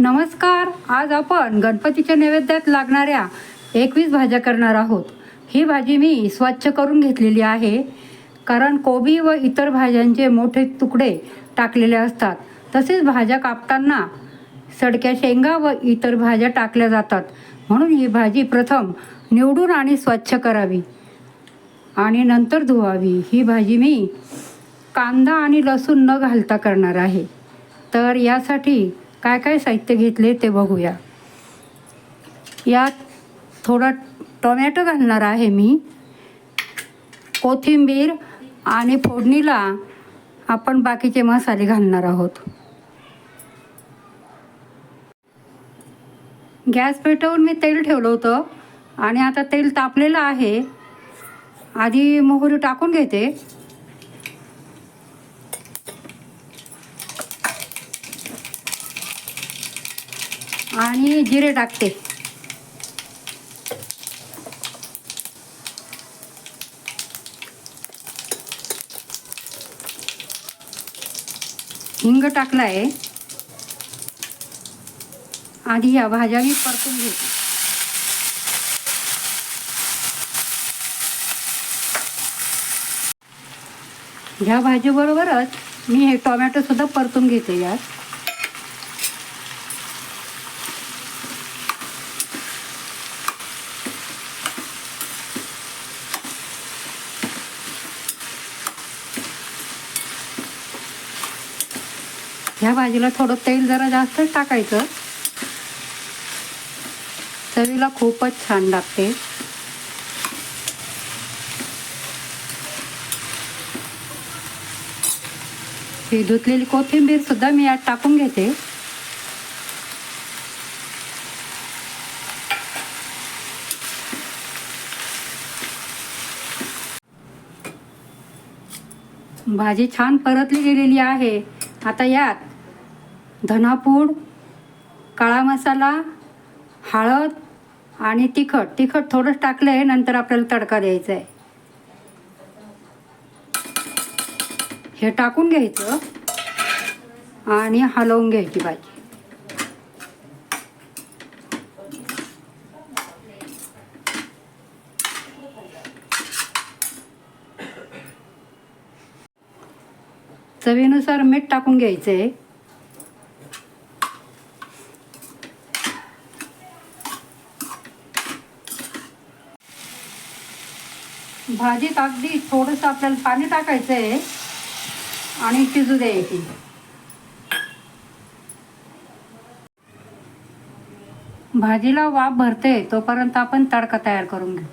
नमस्कार आज आपण गणपतीच्या नैवेद्यात लागणाऱ्या एकवीस भाज्या करणार आहोत. ही भाजी मी स्वच्छ करून घेतलेली आहे. कारण कोबी व इतर भाज्यांचे मोठे तुकडे टाकलेले असतात. तसेच भाज्या कापताना सडक्या शेंगा व इतर भाज्या टाकल्या जातात. म्हणून ही भाजी प्रथम निवडून आणि स्वच्छ करावी आणि नंतर धुवावी. ही भाजी मी कांदा आणि लसूण न घालता करणार आहे. तर यासाठी काय काय साहित्य घेतले ते बघूया. यात थोडा टोमॅटो घालणार आहे मी. कोथिंबीर आणि फोडणीला आपण बाकीचे मसाले घालणार आहोत. गॅस पेटवून मी तेल ठेवलं होतं आणि आता तेल तापलेलं आहे. आधी मोहरी टाकून घेते. आणि जिरे टाकते. हिंग टाकला आहे. आधी या भाज्या मी परतून घेते. ह्या भाजीबरोबरच मी हे टोमॅटो सुद्धा परतून घेते यात. ह्या भाजीला थोडं तेल जरा जास्तच टाकायचं. चवीला खूपच छान लागते. ही धुतलेली कोथिंबीर सुद्धा मी यात टाकून घेते. भाजी छान परतली गेलेली आहे. आता यात धनापूड काळा मसाला हळद आणि तिखट. तिखट थोडंच टाकलं आहे नंतर आपल्याला तडका द्यायचा आहे हे टाकून घ्यायचं आणि हलवून घ्यायची भाजी. चवीनुसार मीठ टाकून घ्यायचं आहे भाजीत अगदी थोडंसं आपल्याला पाणी टाकायचं आहे आणि शिजू द्यायची भाजीला वाफ भरते तोपर्यंत आपण तडका तयार करून घेऊ.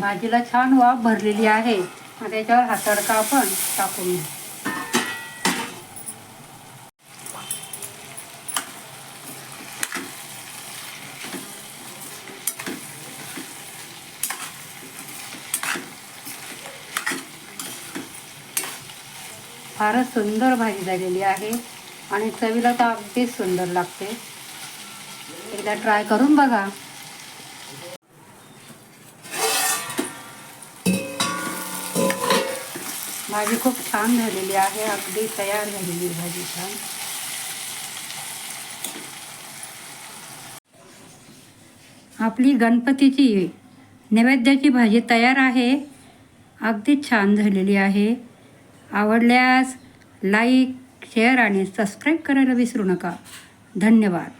भाजीला छान वाफ भरलेली आहे. आणि त्याच्यावर हा तडका आपण टाकून घेऊ. फारच सुंदर भाजी झालेली आहे आणि चवीला तर अगदीच सुंदर लागते. एकदा ट्राय करून बघा. भाजी खूप छान झालेली आहे अगदी तयार झालेली भाजी छान. आपली गणपतीची नैवेद्याची भाजी तयार आहे अगदी छान झालेली आहे. आवडल्यास लाईक शेअर आणि सबस्क्राईब करायला विसरू नका. धन्यवाद.